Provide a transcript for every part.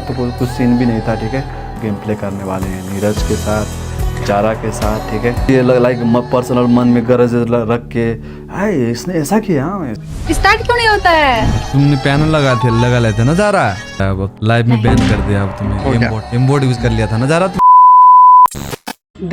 तो कोई कुछ सीन भी नहीं था ठीक है? गेम प्ले करने वाले हैं नीरज के साथ चारा के साथ ठीक है? ये लाइक पर्सनल मन में गरज रख के हाय इसने ऐसा किया हाँ, स्टार्ट क्यों नहीं होता है? तुमने पैनल लगा थे लगा लेते ना जारा? लाइव में बैन कर दिया अब तुम्हें इम्पोर्ट इम्पोर्ट यूज़ कर लिया था ना जा रहा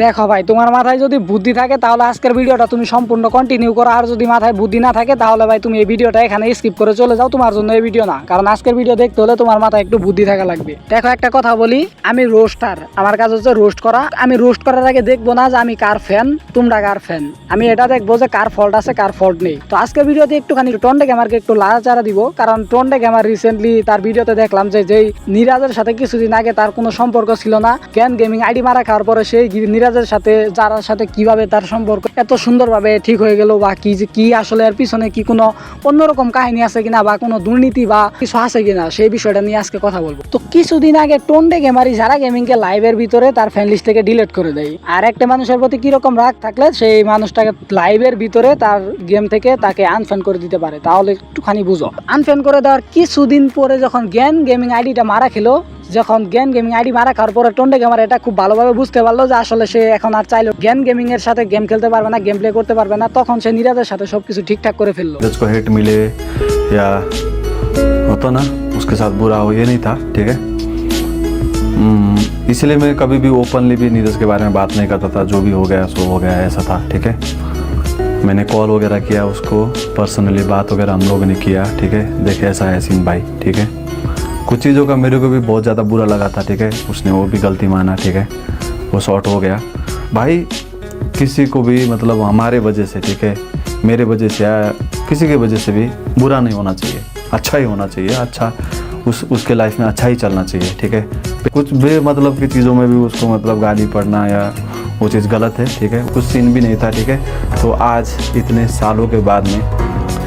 দেখো ভাই, তোমার মাথায় যদি বুদ্ধি থাকে, তাহলে আজকের ভিডিওটা তুমি সম্পূর্ণ কন্টিনিউ করো। আর যদি মাথায় বুদ্ধি না থাকে, তাহলে ভাই তুমি এই ভিডিওটা এখানে স্কিপ করে চলে যাও, তোমার জন্য এই ভিডিও না। কারণ আজকের ভিডিও দেখতে হলে তোমার মাথায় একটু বুদ্ধি থাকা লাগবে। দেখো, একটা কথা বলি, আমি রোস্টার আমার কাজ হচ্ছে রোস্ট করা। আমি রোস্ট করার আগে দেখব না যে আমি কার ফ্যান তোমরা কার ফ্যান আমি এটা দেখব যে কার ফল্ট আছে, কার ফল্ট নেই। তো আজকের ভিডিওতে একটুখানি টন্ডে গেমারকে একটু লাড়াচাড়া দিব, কারণ টন্ডে গেমার রিসেন্টলি তার ভিডিওতে দেখলাম যে, যেই নিরাজের সাথে কিছুদিন আগে তার কোনো সম্পর্ক ছিল না। জ্ঞান গেমিং আইডি মারা খাওয়ার পরে সেই নিরাজের সাথে, যারার সাথে কীভাবে তার সম্পর্ক এত সুন্দরভাবে ঠিক হয়ে গেল বা কি যে কি আসলে এর পিছনে কি কোনো অন্যরকম কাহিনী আছে কিনা বা কোনো দুর্নীতি বা কিছু আছে কিনা, সেই বিষয়টা নিয়ে আজকে কথা বলব। তো কিছুদিন আগে টন্ডে গেমারি যারা গেমিংকে লাইভের ভিতরে তার ফ্যান লিস্ট থেকে ডিলিট করে দেয়। আর একটা মানুষের প্রতি কীরকম রাগ থাকলে সেই মানুষটাকে লাইভের ভিতরে তার গেম থেকে তাকে আনফ্যান করে দিতে পারে। তাহলে একটুখানি বুঝো। আনফ্যান করে দেওয়ার কিছুদিন পরে যখন জ্ঞান গেমিং আইডিটা মারা খেলো যখন জ্ঞান গেমিং আইডি মারা খাওয়ার পরে টন্ডে গেমার এটা খুব ভালোভাবে বুঝতে পারলো যে আসলে সে এখন আর চাইলো জ্ঞান গেমিং এর সাথে গেম খেলতে পারবে না গেম প্লে করতে পারবে না তখন সে নিরাজের সাথে সবকিছু ঠিকঠাক করে ফেললো नीरज को हेट मिले या होता ना उसके साथ बुरा हो ये नहीं था ठीक है हम्म, इसलिए मैं कभी भी ओपनली भी नीरज के बारे में बात नहीं करता था जो भी हो गया सो हो गया ऐसा था ठीक है मैंने कॉल वगैरह किया उसको पर्सनली बात वगैरह हम लोगों ने किया ठीक है देखे ऐसा है सिंह भाई ठीक है कुछ चीज़ों का मेरे को भी बहुत ज़्यादा बुरा लगा था, ठीक है? उसने वो भी गलती माना, ठीक है? वो शॉर्ट हो गया। भाई, किसी को भी मतलब हमारे वजह से, ठीक है? मेरे वजह से या किसी की वजह से भी बुरा नहीं होना चाहिए। अच्छा ही होना चाहिए अच्छा। उस, उसके लाइफ में अच्छा ही चलना चाहिए, ठीक है? कुछ भी मतलब की चीज़ों में भी उसको मतलब गाली पड़ना या वो चीज़ गलत है, ठीक है? कुछ सीन भी नहीं था, ठीक है? तो आज इतने सालों के बाद में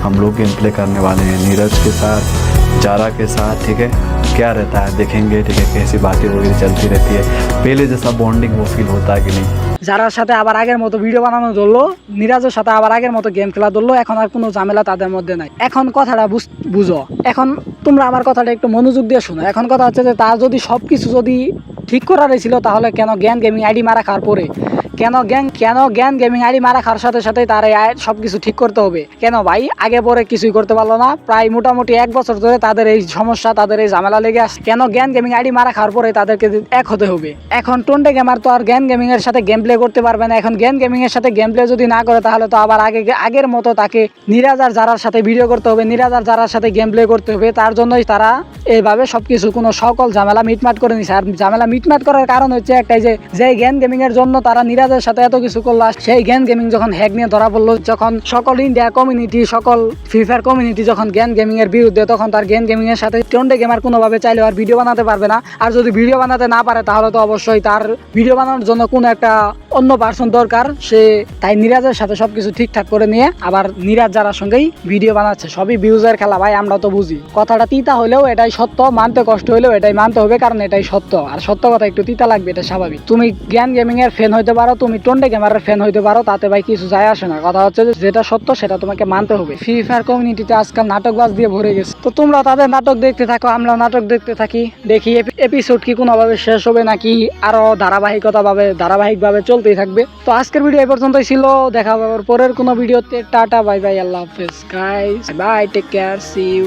हम लोग गेम प्ले करने वाले हैं नीरज के साथ। जारा के साथ ठीक है क्या रहता है देखेंगे ठीक है कैसी बातें वगैरह चलती रहती है पहले जैसा बॉन्डिंग वो फील होता है कि नहीं যারার সাথে আবার আগের মতো ভিডিও বানানো ধরলো নিরাজের সাথে আবার আগের মতো গেম খেলা ধরলো এখন আর কোনো ঝামেলা তাদের মধ্যে নাই এখন কথাটা বুঝ- বুঝো এখন তোমরা আমার কথাটা একটু মনোযোগ দিয়ে শোনো এখন কথা হচ্ছে যে তার যদি সব কিছু যদি ঠিক করার ছিল তাহলে কেন জ্ঞান গেমিং আইডি মারা খাওয়ার পরে কেন জ্ঞান কেন জ্ঞান গেমিং আইডি মারা খাওয়ার সাথে সাথে তার সব কিছু ঠিক করতে হবে। কেন ভাই? আগে পরে কিছুই করতে পারল না। প্রায় মোটামুটি এক বছর ধরে তাদের এই সমস্যা, তাদের এই ঝামেলা লেগে আসছে কেন জ্ঞান গেমিং আইডি মারা খাওয়ার পরে তাদেরকে এক হতে হবে? এখন টোনটে গেমার তো আর জ্ঞান গেমিং এর সাথে গেম প্লে করতে পারবে না। এখন জ্ঞান গেমিং এর সাথে গেম প্লে যদি না করে, তাহলে তো আবার আগে, আগের মতো তাকে নিরাজার যারার সাথে ভিডিও করতে হবে। নিরাজার যারার সাথে গেম প্লে করতে হবে। তার জন্যই তারা এইভাবে সবকিছু কোনো সকল ঝামেলা মিটমাট করে নিছে। আর ঝামেলা মিটমাট করার কারণ হচ্ছে একটাই যে যে জ্ঞান গেমিং এর জন্য তারা নিরাজের সাথে এত কিছু করল সেই জ্ঞান গেমিং যখন হ্যাক নিয়ে ধরা পড়ল, যখন সকল ইন্ডিয়া কমিউনিটি সকল ফ্রি ফায়ার কমিউনিটি যখন জ্ঞান গেমিং এর বিরুদ্ধে, তখন তার জ্ঞান গেমিং এর সাথে টন্ডে গেমার কোনোভাবে চাইলে আর ভিডিও বানাতে পারবে না। আর যদি ভিডিও বানাতে না পারে, তাহলে তো অবশ্যই তার ভিডিও বানানোর জন্য কোনো একটা অন্য পার্সন দরকার। সে তাই নিরাজের সাথে সবকিছু ঠিকঠাক করে নিয়ে আবার নিরাজ যারার সঙ্গেই ভিডিও বানাচ্ছে, সবই ভিউজের খেলা ভাই, আমরা তো বুঝি। কথাটা তিতা হলেও এটাই সত্য, মানতে কষ্ট হলেও এটাই মানতে হবে, কারণ এটাই সত্য। আর সত্য কথা একটু তিতা লাগবে, এটা স্বাভাবিক। তুমি জ্ঞান গেমিং এর ফ্যান হইতে পারো তুমি টন্ডে গেমারের ফ্যান হইতে পারো, তাতে ভাই কিছু যায় আসে না। কথা হচ্ছে যেটা সত্য সেটা তোমাকে মানতে হবে। ফ্রি ফায়ার কমিউনিটিতে আজকাল নাটক নাটকবাজ দিয়ে ভরে গেছে। তো তোমরা তাদের নাটক দেখতে থাকো আমরা নাটক দেখতে থাকি। দেখি এপিসোড কি কোনোভাবে শেষ হবে নাকি আরও ধারাবাহিকতা ভাবে ধারাবাহিক ভাবে চলতেই থাকবে। তো আজকের ভিডিও এই পর্যন্তই ছিল। দেখা আবার পরের কোনো ভিডিওতে টাটা বাই বাই আল্লাহ হাফেজ। Guys bye take care see you